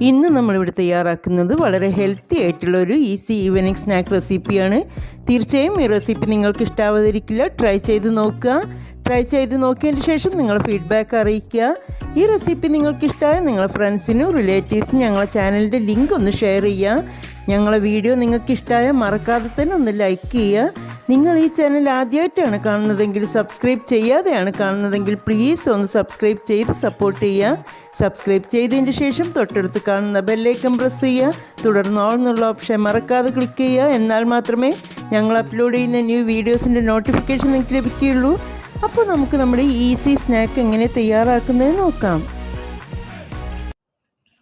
ഇന്ന് നമ്മളിവിടെ തയ്യാറാക്കുന്നത് വളരെ ഹെൽത്തി ആയിട്ടുള്ള ഒരു ഈസി ഈവനിങ് സ്നാക്ക് റെസിപ്പിയാണ് തീർച്ചയായും ഈ റെസിപ്പി നിങ്ങൾക്ക് ഇഷ്ടാവാതിരിക്കില്ല. ട്രൈ ചെയ്ത് നോക്കുക. ട്രൈ ചെയ്ത് നോക്കിയതിന് ശേഷം നിങ്ങൾ ഫീഡ്ബാക്ക് അറിയിക്കുക. ഈ റെസിപ്പി നിങ്ങൾക്ക് നിങ്ങളെ ഫ്രണ്ട്സിനും റിലേറ്റീവ്സിനും ഞങ്ങളെ ചാനലിന്റെ ലിങ്ക് ഒന്ന് ഷെയർ ചെയ്യുക. ഞങ്ങളെ വീഡിയോ നിങ്ങൾക്ക് ഇഷ്ടമായ മറക്കാതെ തന്നെ ഒന്ന് ലൈക്ക് ചെയ്യുക. നിങ്ങൾ ഈ ചാനൽ ആദ്യമായിട്ടാണ് കാണുന്നതെങ്കിൽ സബ്സ്ക്രൈബ് ചെയ്യാതെയാണ് കാണുന്നതെങ്കിൽ പ്ലീസ് ഒന്ന് സബ്സ്ക്രൈബ് ചെയ്ത് സപ്പോർട്ട് ചെയ്യുക. സബ്സ്ക്രൈബ് ചെയ്തതിന് ശേഷം തൊട്ടടുത്ത് കാണുന്ന ബെല്ലൈക്കൺ പ്രസ് ചെയ്യുക. തുടർന്ന് ഓൾ എന്നുള്ള ഓപ്ഷൻ മറക്കാതെ ക്ലിക്ക് ചെയ്യുക. എന്നാൽ മാത്രമേ ഞങ്ങൾ അപ്ലോഡ് ചെയ്യുന്ന ന്യൂ വീഡിയോസിന്റെ നോട്ടിഫിക്കേഷൻ നിങ്ങൾക്ക് ലഭിക്കുകയുള്ളൂ. അപ്പോൾ നമുക്ക് നമ്മുടെ ഈസി സ്നാക്ക് എങ്ങനെ തയ്യാറാക്കുന്നത് നോക്കാം.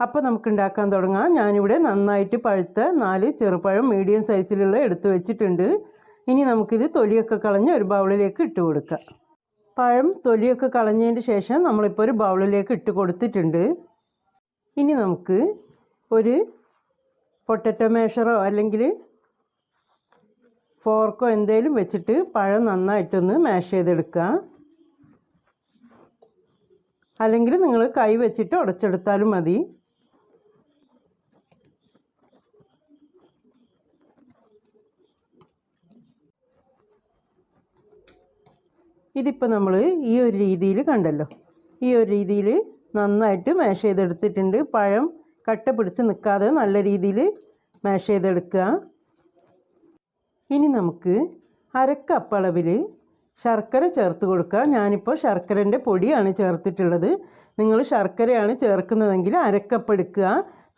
അപ്പോൾ നമുക്ക് ഉണ്ടാക്കാൻ തുടങ്ങാം. ഞാനിവിടെ നന്നായിട്ട് പഴുത്ത നാല് ചെറുപഴം മീഡിയം സൈസിലുള്ള എടുത്തു വെച്ചിട്ടുണ്ട്. ഇനി നമുക്കിത് തൊലിയൊക്കെ കളഞ്ഞ് ഒരു ബൗളിലേക്ക് ഇട്ട് കൊടുക്കാം. പഴം തൊലിയൊക്കെ കളഞ്ഞതിന് ശേഷം നമ്മളിപ്പോൾ ഒരു ബൗളിലേക്ക് ഇട്ട് കൊടുത്തിട്ടുണ്ട്. ഇനി നമുക്ക് ഒരു പൊട്ടറ്റോ മേഷറോ അല്ലെങ്കിൽ ഫോർക്കോ എന്തേലും വെച്ചിട്ട് പഴം നന്നായിട്ടൊന്ന് മാഷ് ചെയ്തെടുക്കുക അല്ലെങ്കിൽ നിങ്ങൾ കൈ വെച്ചിട്ട് ഉടച്ചെടുത്താലും മതി. ഇതിപ്പോൾ നമ്മൾ ഈ ഒരു രീതിയിൽ കണ്ടല്ലോ. ഈ ഒരു രീതിയിൽ നന്നായിട്ട് മാഷ് ചെയ്തെടുത്തിട്ടുണ്ട്. പഴം കട്ട പിടിച്ച് നിൽക്കാതെ നല്ല രീതിയിൽ മാഷ് ചെയ്തെടുക്കുക ഇനി നമുക്ക് അരക്കപ്പളവിൽ ശർക്കര ചേർത്ത് കൊടുക്കുക ഞാനിപ്പോൾ ശർക്കരന്റെ പൊടിയാണ് ചേർത്തിട്ടുള്ളത്. നിങ്ങൾ ശർക്കരയാണ് ചേർക്കുന്നതെങ്കിൽ അരക്കപ്പ് എടുക്കുക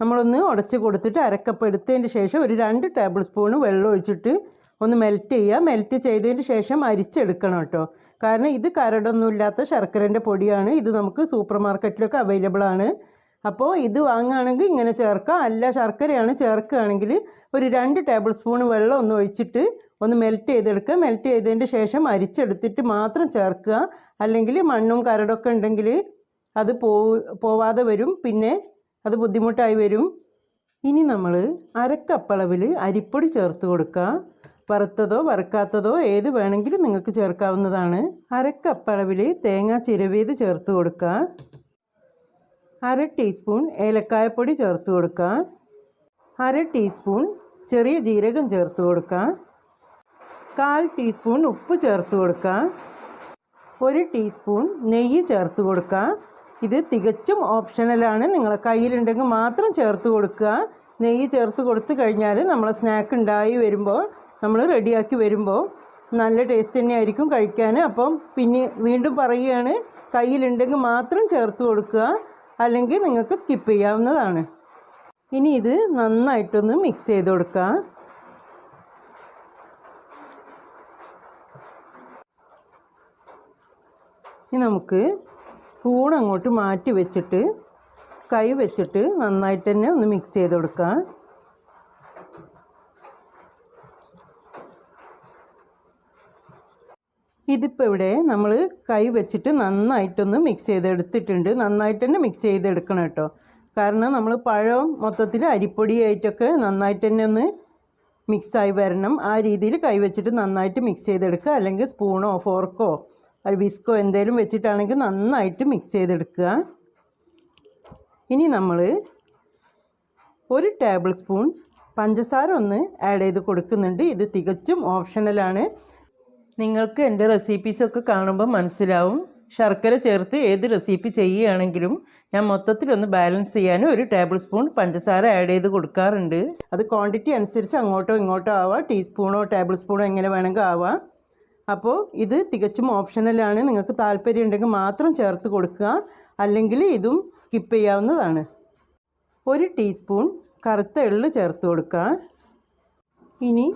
നമ്മളൊന്ന് ഉടച്ച് കൊടുത്തിട്ട് അരക്കപ്പ് എടുത്തതിന് ശേഷം ഒരു രണ്ട് ടേബിൾ സ്പൂണ് വെള്ളം ഒഴിച്ചിട്ട് ഒന്ന് മെൽറ്റ് ചെയ്യുക. മെൽറ്റ് ചെയ്തതിന് ശേഷം അരിച്ചെടുക്കണം കേട്ടോ. കാരണം ഇത് കരടൊന്നുമില്ലാത്ത ശർക്കരന്റെ പൊടിയാണ്. ഇത് നമുക്ക് സൂപ്പർ മാർക്കറ്റിലൊക്കെ അവൈലബിൾ ആണ്. അപ്പോൾ ഇത് വാങ്ങുകയാണെങ്കിൽ ഇങ്ങനെ ചേർക്കാം അല്ല ശർക്കരയാണ് ചേർക്കുകയാണെങ്കിൽ ഒരു രണ്ട് ടേബിൾ സ്പൂൺ വെള്ളം ഒന്ന് ഒഴിച്ചിട്ട് ഒന്ന് മെൽറ്റ് ചെയ്തെടുക്കുക. മെൽറ്റ് ചെയ്തതിന് ശേഷം അരിച്ചെടുത്തിട്ട് മാത്രം ചേർക്കുക. അല്ലെങ്കിൽ മണ്ണും കരടൊക്കെ ഉണ്ടെങ്കിൽ അത് പോ പോവാതെ വരും. പിന്നെ അത് ബുദ്ധിമുട്ടായി വരും. ഇനി നമ്മൾ അരക്കപ്പളവിൽ അരിപ്പൊടി ചേർത്ത് കൊടുക്കുക. വറുത്തതോ വറുക്കാത്തതോ ഏത് വേണമെങ്കിലും നിങ്ങൾക്ക് ചേർക്കാവുന്നതാണ്. അരക്കപ്പളവിൽ തേങ്ങ ചിരവിയത് ചേർത്ത് കൊടുക്കുക. അര ടീസ്പൂൺ ഏലക്കായപ്പൊടി ചേർത്ത് കൊടുക്കുക. അര ടീസ്പൂൺ ചെറിയ ജീരകം ചേർത്ത് കൊടുക്കുക. കാൽ ടീസ്പൂൺ ഉപ്പ് ചേർത്ത് കൊടുക്കുക. ഒരു ടീസ്പൂൺ നെയ്യ് ചേർത്ത് കൊടുക്കുക. ഇത് തികച്ചും ഓപ്ഷണലാണ് നിങ്ങളെ കയ്യിലുണ്ടെങ്കിൽ മാത്രം ചേർത്ത് കൊടുക്കുക. നെയ്യ് ചേർത്ത് കൊടുത്തു കഴിഞ്ഞാൽ നമ്മളെ സ്നാക്ക് ഉണ്ടായി വരുമ്പോൾ നമ്മൾ റെഡിയാക്കി വരുമ്പോൾ നല്ല ടേസ്റ്റ് തന്നെയായിരിക്കും കഴിക്കാൻ അപ്പം പിന്നെ വീണ്ടും പറയുകയാണ് കയ്യിലുണ്ടെങ്കിൽ മാത്രം ചേർത്ത് കൊടുക്കുക അല്ലെങ്കിൽ നിങ്ങൾക്ക് സ്കിപ്പ് ചെയ്യാവുന്നതാണ്. ഇനി ഇത് നന്നായിട്ടൊന്ന് മിക്സ് ചെയ്ത് കൊടുക്കുക ഇനി നമുക്ക് സ്പൂൺ അങ്ങോട്ട് മാറ്റി വെച്ചിട്ട് കൈ വെച്ചിട്ട് നന്നായിട്ട് തന്നെ ഒന്ന് മിക്സ് ചെയ്ത് കൊടുക്കുക ഇതിപ്പോൾ ഇവിടെ നമ്മൾ കൈ വെച്ചിട്ട് നന്നായിട്ടൊന്ന് മിക്സ് ചെയ്തെടുത്തിട്ടുണ്ട്. നന്നായിട്ട് തന്നെ മിക്സ് ചെയ്തെടുക്കണം കേട്ടോ. കാരണം നമ്മൾ പഴം മൊത്തത്തിൽ അരിപ്പൊടിയായിട്ടൊക്കെ നന്നായിട്ട് തന്നെ ഒന്ന് മിക്സായി വരണം. ആ രീതിയിൽ കൈ വെച്ചിട്ട് നന്നായിട്ട് മിക്സ് ചെയ്തെടുക്കുക. അല്ലെങ്കിൽ സ്പൂണോ ഫോർക്കോ ഒരു വിസ്കോ എന്തെങ്കിലും വെച്ചിട്ടാണെങ്കിൽ നന്നായിട്ട് മിക്സ് ചെയ്തെടുക്കുക. ഇനി നമ്മൾ ഒരു ടേബിൾ സ്പൂൺ പഞ്ചസാര ഒന്ന് ആഡ് ചെയ്ത് കൊടുക്കുന്നുണ്ട്. ഇത് തികച്ചും ഓപ്ഷണലാണ് നിങ്ങൾക്ക് എന്റെ റെസിപ്പീസൊക്കെ കാണുമ്പോൾ മനസ്സിലാവും. ശർക്കര ചേർത്ത് ഏത് റെസിപ്പി ചെയ്യുകയാണെങ്കിലും ഞാൻ മൊത്തത്തിലൊന്ന് ബാലൻസ് ചെയ്യാനും ഒരു ടേബിൾ സ്പൂൺ പഞ്ചസാര ആഡ് ചെയ്ത് കൊടുക്കാറുണ്ട്. അത് ക്വാണ്ടിറ്റി അനുസരിച്ച് അങ്ങോട്ടോ ഇങ്ങോട്ടോ ആവാം. ടീസ്പൂണോ ടേബിൾ സ്പൂണോ എങ്ങനെ വേണമെങ്കിൽ ആവാം. അപ്പോൾ ഇത് തികച്ചും ഓപ്ഷണലാണ് നിങ്ങൾക്ക് താല്പര്യം ഉണ്ടെങ്കിൽ മാത്രം ചേർത്ത് കൊടുക്കുക. അല്ലെങ്കിൽ ഇതും സ്കിപ്പ് ചെയ്യാവുന്നതാണ്. ഒരു ടീസ്പൂൺ കറുത്ത എള്ള് ചേർത്ത് കൊടുക്കുക ഇനി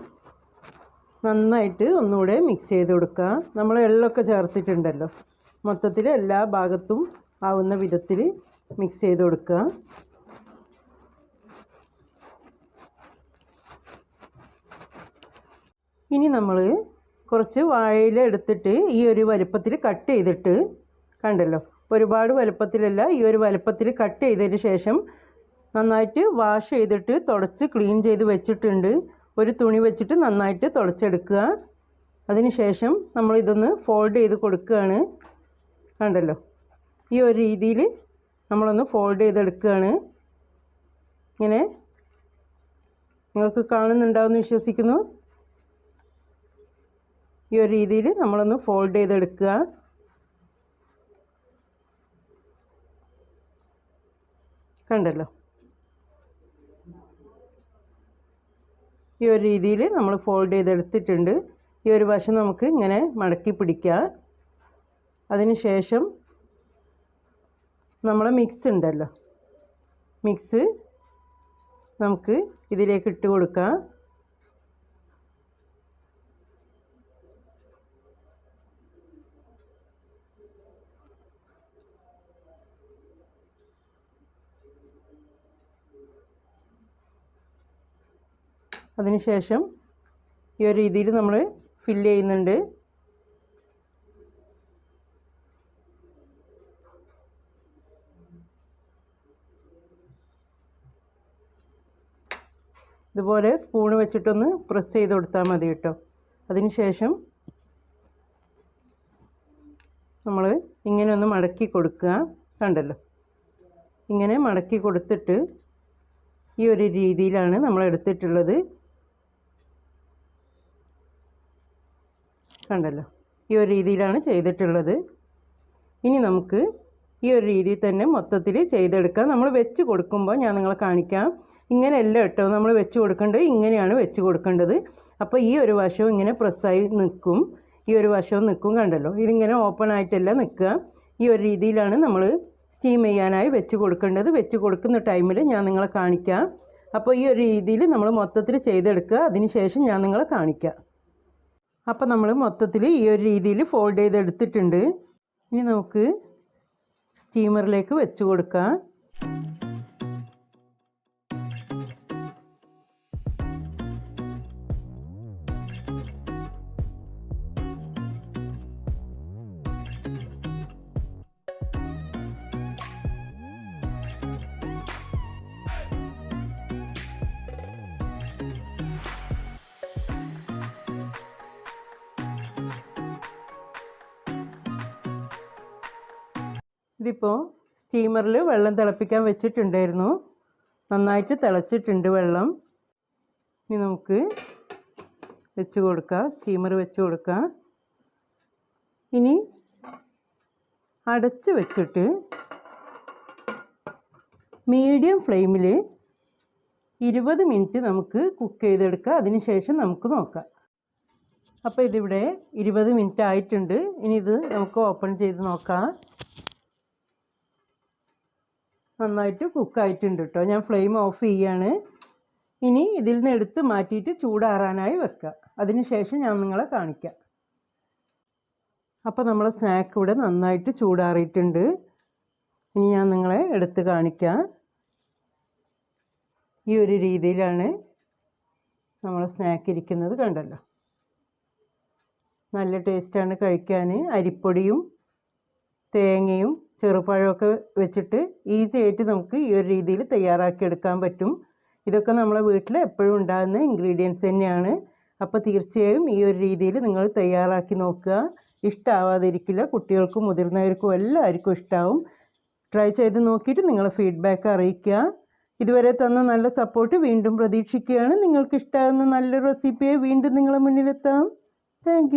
നന്നായിട്ട് ഒന്നുകൂടെ മിക്സ് ചെയ്ത് കൊടുക്കുക. നമ്മൾ എള്ളൊക്കെ ചേർത്തിട്ടുണ്ടല്ലോ. മൊത്തത്തിൽ എല്ലാ ഭാഗത്തും ആവുന്ന വിധത്തിൽ മിക്സ് ചെയ്ത് കൊടുക്കുക. ഇനി നമ്മൾ കുറച്ച് വാഴയില എടുത്തിട്ട് ഈ ഒരു വലുപ്പത്തിൽ കട്ട് ചെയ്തിട്ട് കണ്ടല്ലോ. ഒരുപാട് വലുപ്പത്തിലല്ല ഈ ഒരു വലുപ്പത്തിൽ കട്ട് ചെയ്തതിന് ശേഷം നന്നായിട്ട് വാഷ് ചെയ്തിട്ട് തുടച്ച് ക്ലീൻ ചെയ്ത് വെച്ചിട്ടുണ്ട്. ഒരു തുണി വെച്ചിട്ട് നന്നായിട്ട് തുളച്ചെടുക്കുക അതിനുശേഷം നമ്മൾ ഇതൊന്ന് ഫോൾഡ് ചെയ്ത് കൊടുക്കുകയാണ്. കണ്ടല്ലോ? ഈ ഒരു രീതിയിൽ നമ്മളൊന്ന് ഫോൾഡ് ചെയ്തെടുക്കുകയാണ്. ഇങ്ങനെ. നിങ്ങൾക്ക് കാണുന്നുണ്ടാവുമെന്ന് വിശ്വസിക്കുന്നു. ഈ ഒരു രീതിയിൽ നമ്മളൊന്ന് ഫോൾഡ് ചെയ്തെടുക്കുക. കണ്ടല്ലോ? ഈ ഒരു രീതിയിൽ നമ്മൾ ഫോൾഡ് ചെയ്തെടുത്തിട്ടുണ്ട്. ഈ ഒരു വശം നമുക്ക് ഇങ്ങനെ മടക്കി പിടിക്കാം. അതിനുശേഷം നമ്മളെ മിക്സ് ഉണ്ടല്ലോ. മിക്സ് നമുക്ക് ഇതിലേക്ക് ഇട്ട് കൊടുക്കാം. അതിനുശേഷം ഈ ഒരു രീതിയിൽ നമ്മൾ ഫില്ല് ചെയ്യുന്നുണ്ട്. ഇതുപോലെ സ്പൂൺ വെച്ചിട്ടൊന്ന് പ്രസ് ചെയ്ത് കൊടുത്താൽ മതി കേട്ടോ. അതിനുശേഷം നമ്മൾ ഇങ്ങനെ ഒന്ന് മടക്കി കൊടുക്കുക. കണ്ടല്ലോ? ഇങ്ങനെ മടക്കി കൊടുത്തിട്ട് ഈ ഒരു രീതിയിലാണ് നമ്മൾ എടുത്തിട്ടുള്ളത്. കണ്ടല്ലോ. ഈ ഒരു രീതിയിലാണ് ചെയ്തിട്ടുള്ളത്. ഇനി നമുക്ക് ഈ ഒരു രീതിയിൽ തന്നെ മൊത്തത്തിൽ ചെയ്തെടുക്കാം. നമ്മൾ വെച്ച് കൊടുക്കുമ്പോൾ ഞാൻ നിങ്ങളെ കാണിക്കാം. ഇങ്ങനെയല്ല കേട്ടോ. നമ്മൾ വെച്ച് കൊടുക്കേണ്ടത് ഇങ്ങനെയാണ് വെച്ച് കൊടുക്കേണ്ടത്. അപ്പോൾ ഈ ഒരു വശവും ഇങ്ങനെ പ്രസ്സായി നിൽക്കും. ഈ ഒരു വശവും നിൽക്കും കണ്ടല്ലോ. ഇതിങ്ങനെ ഓപ്പൺ ആയിട്ടല്ല നിൽക്കുക. ഈ ഒരു രീതിയിലാണ് നമ്മൾ സ്റ്റീം ചെയ്യാനായി വെച്ച് കൊടുക്കേണ്ടത്. വെച്ച് കൊടുക്കുന്ന ടൈമിൽ ഞാൻ നിങ്ങളെ കാണിക്കാം. അപ്പോൾ ഈ ഒരു രീതിയിൽ നമ്മൾ മൊത്തത്തിൽ ചെയ്തെടുക്കുക. അതിന് ശേഷം ഞാൻ നിങ്ങളെ കാണിക്കാം. അപ്പോൾ നമ്മൾ മൊത്തത്തിൽ ഈ ഒരു രീതിയിൽ ഫോൾഡ് ചെയ്തെടുത്തിട്ടുണ്ട്. ഇനി നമുക്ക് സ്റ്റീമറിലേക്ക് വെച്ച് കൊടുക്കാം. ഇതിപ്പോൾ സ്റ്റീമറിൽ വെള്ളം തിളപ്പിക്കാൻ വെച്ചിട്ടുണ്ടായിരുന്നു. നന്നായിട്ട് തിളച്ചിട്ടുണ്ട് വെള്ളം. ഇനി നമുക്ക് വെച്ച് കൊടുക്കാം സ്റ്റീമർ വെച്ച് കൊടുക്കാം. ഇനി അടച്ച് വെച്ചിട്ട് മീഡിയം ഫ്ലെയിമിൽ ഇരുപത് മിനിറ്റ് നമുക്ക് കുക്ക് ചെയ്തെടുക്കാം. അതിന് ശേഷം നമുക്ക് നോക്കാം. അപ്പോൾ ഇതിവിടെ ഇരുപത് മിനിറ്റ് ആയിട്ടുണ്ട്. ഇനി ഇത് നമുക്ക് ഓപ്പൺ ചെയ്ത് നോക്കാം. നന്നായിട്ട് കുക്കായിട്ടുണ്ട് കേട്ടോ ഞാൻ ഫ്ലെയിം ഓഫ് ചെയ്യാണ്. ഇനി ഇതിൽ നിന്ന് എടുത്ത് മാറ്റിയിട്ട് ചൂടാറാനായി വെക്കുക അതിന് ശേഷം ഞാൻ നിങ്ങളെ കാണിക്കാം. അപ്പോൾ നമ്മളെ സ്നാക്ക് ഇവിടെ നന്നായിട്ട് ചൂടാറിയിട്ടുണ്ട്. ഇനി ഞാൻ നിങ്ങളെ എടുത്ത് കാണിക്കാം. ഈ ഒരു രീതിയിലാണ് നമ്മളെ സ്നാക്ക് ഇരിക്കുന്നത് കണ്ടല്ലോ. നല്ല ടേസ്റ്റാണ് കഴിക്കാൻ അരിപ്പൊടിയും തേങ്ങയും ചെറുപഴമൊക്കെ വെച്ചിട്ട് ഈസി ആയിട്ട് നമുക്ക് ഈ ഒരു രീതിയിൽ തയ്യാറാക്കി എടുക്കാൻ പറ്റും. ഇതൊക്കെ നമ്മളെ വീട്ടിൽ എപ്പോഴും ഉണ്ടാകുന്ന ഇൻഗ്രീഡിയൻസ് തന്നെയാണ്. അപ്പോൾ തീർച്ചയായും ഈ ഒരു രീതിയിൽ നിങ്ങൾ തയ്യാറാക്കി നോക്കുക. ഇഷ്ടമാവാതിരിക്കില്ല കുട്ടികൾക്കും മുതിർന്നവർക്കും എല്ലാവർക്കും ഇഷ്ടമാവും ട്രൈ ചെയ്ത് നോക്കിയിട്ട് നിങ്ങളെ ഫീഡ്ബാക്ക് അറിയിക്കുക. ഇതുവരെ തന്ന നല്ല സപ്പോർട്ട് വീണ്ടും പ്രതീക്ഷിക്കുകയാണ്. നിങ്ങൾക്ക് ഇഷ്ടമാകുന്ന നല്ലൊരു റെസിപ്പിയെ വീണ്ടും നിങ്ങളെ മുന്നിലെത്താം. താങ്ക്